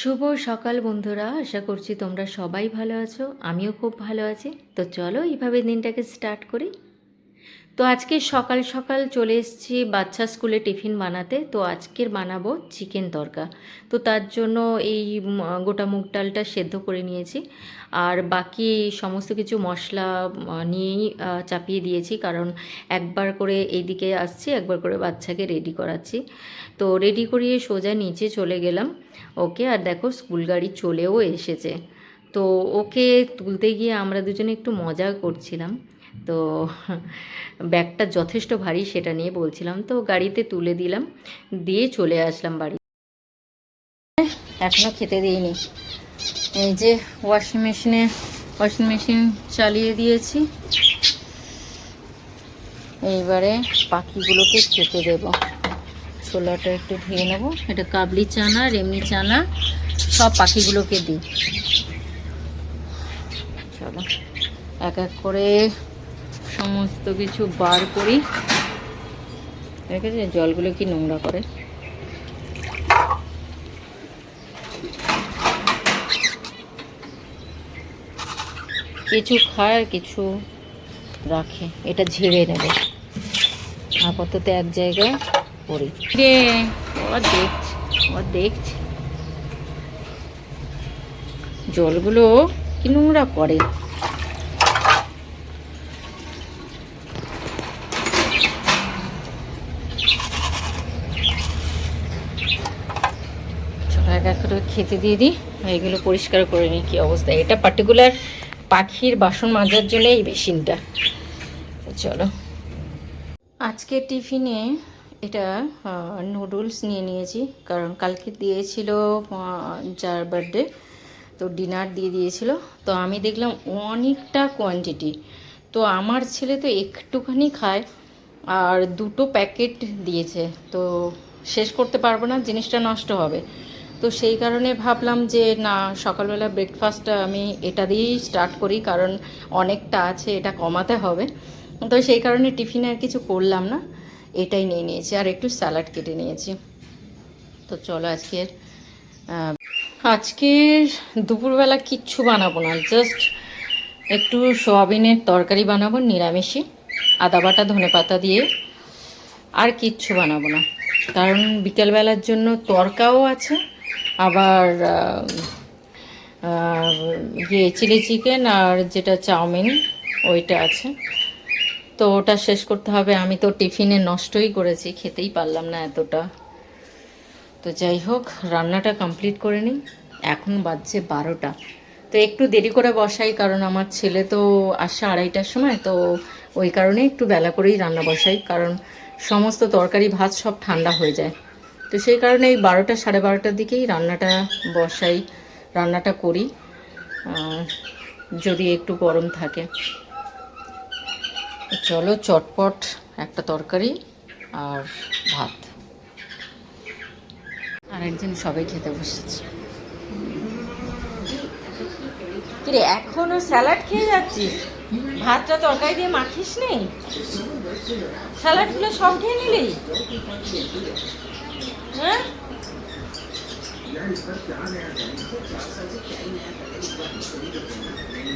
শুভ সকাল বন্ধুরা, আশা করছি তোমরা সবাই ভালো আছো, আমিও খুব ভালো আছি। তো চলো এইভাবে দিনটাকে স্টার্ট করি। তো আজকে সকাল সকাল চলে এসেছি বাচ্চা স্কুলে টিফিন বানাতে। তো আজকের বানাবো চিকেন তরকা। তো তার জন্য এই গোটা মুগ ডালটা সেদ্ধ করে নিয়েছি। আর বাকি সমস্ত কিছু মশলা নিয়েই চাপিয়ে দিয়েছি। কারণ একবার করে এইদিকে আসছি, একবার করে বাচ্চাকে রেডি করাচ্ছি। তো রেডি করিয়ে সোজা নিচে চলে গেলাম। ওকে, আর দেখো স্কুল গাড়ি চলেও এসেছে। তো ওকে তুলতে গিয়ে আমরা দুজনে একটু মজা করছিলাম। তো ব্যাগটা যথেষ্ট ভারী সেটা নিয়ে বলছিলাম। তো গাড়িতে তুলে দিলাম, দিয়ে চলে আসলাম বাড়ি। এখনও খেতে দিইনি। এই যে ওয়াশিং মেশিনে ওয়াশিং মেশিন চালিয়ে দিয়েছি। এইবারে পাখিগুলোকে খেতে দেবো। ছোলাটা একটু ধুয়ে নেব। এটা কাবলি চানা আর এমনি চানা, সব পাখিগুলোকে দিই। চলো, এক এক করে সমস্ত কিছু বার করি। দেখেছে, জলগুলো কি নোংরা করে। কিছু খায় আর কিছু রাখে, এটা ঝেড়ে নেবে। আপাতত এক জায়গায় করি রে ও দেখছে ও দেখছে। জলগুলো কি নোংরা করে চলো এক খেতে দিয়ে দিই। এগুলো পরিষ্কার করে নিই, কী অবস্থা? এটা পার্টিকুলার পাখির বাসন মাজার জন্য এই মেশিনটা। চলো। আজকে টিফিনে এটা নুডলস নিয়ে নিয়েছি, কারণ কালকে দিয়েছিল যার বার্থডে তো ডিনার দিয়ে দিয়েছিল। তো আমি দেখলাম অনেকটা কোয়ান্টিটি তো আমার ছেলে তো একটুখানি খায়, আর দুটো প্যাকেট দিয়েছে। তো শেষ করতে পারব না, জিনিসটা নষ্ট হবে। তো সেই কারণে ভাবলাম যে, না, সকালবেলা ব্রেকফাস্টটা আমি এটা দিয়েই স্টার্ট করি, কারণ অনেকটা আছে, এটা কমাতে হবে। তো সেই কারণে টিফিনে আর কিছু করলাম না, এটাই নিয়ে নিয়েছি। আর একটু স্যালাড কেটে নিয়েছি। তো চলো আজকের আজকের দুপুরবেলা কিচ্ছু বানাবো না জাস্ট একটু সোয়াবিনের তরকারি বানাবো, নিরামিষই, আদা বাটা, ধনে পাতা দিয়ে, আর কিচ্ছু বানাবো না। কারণ বিকেলবেলার জন্য তরকাও আছে আবার ইয়ে চিলি চিকেন আর যেটা চাউমিন, ওইটা আছে। তো ওটা শেষ করতে হবে। আমি তো টিফিনে নষ্টই করেছি, খেতেই পারলাম না এতটা। তো যাই হোক, রান্নাটা কমপ্লিট করে নিই। এখন বাজছে বারোটা। তো একটু দেরি করে বসাই, কারণ আমার ছেলে তো আসে আড়াইটার সময়, তো ওই কারণে একটু বেলা করেই রান্না বসাই, কারণ সমস্ত তরকারি ভাত সব ঠান্ডা হয়ে যায়। তো সেই কারণে এই বারোটা, সাড়ে বারোটার দিকেই রান্নাটা বসাই, রান্নাটা করি। যদি একটু গরম থাকে। চলো চটপট একটা তরকারি আর ভাত। আর একজন সবাই খেতে বসেছে। কিরে, এখনও স্যালাড খেয়ে যাচ্ছিস? ভাতটা তরকারি দিয়ে মাখিস নেই স্যালাডগুলো সব খেয়ে নিলি? इस पर क्या नया करें तो क्लास आज क्या ही नया करें इस पर कुछ नहीं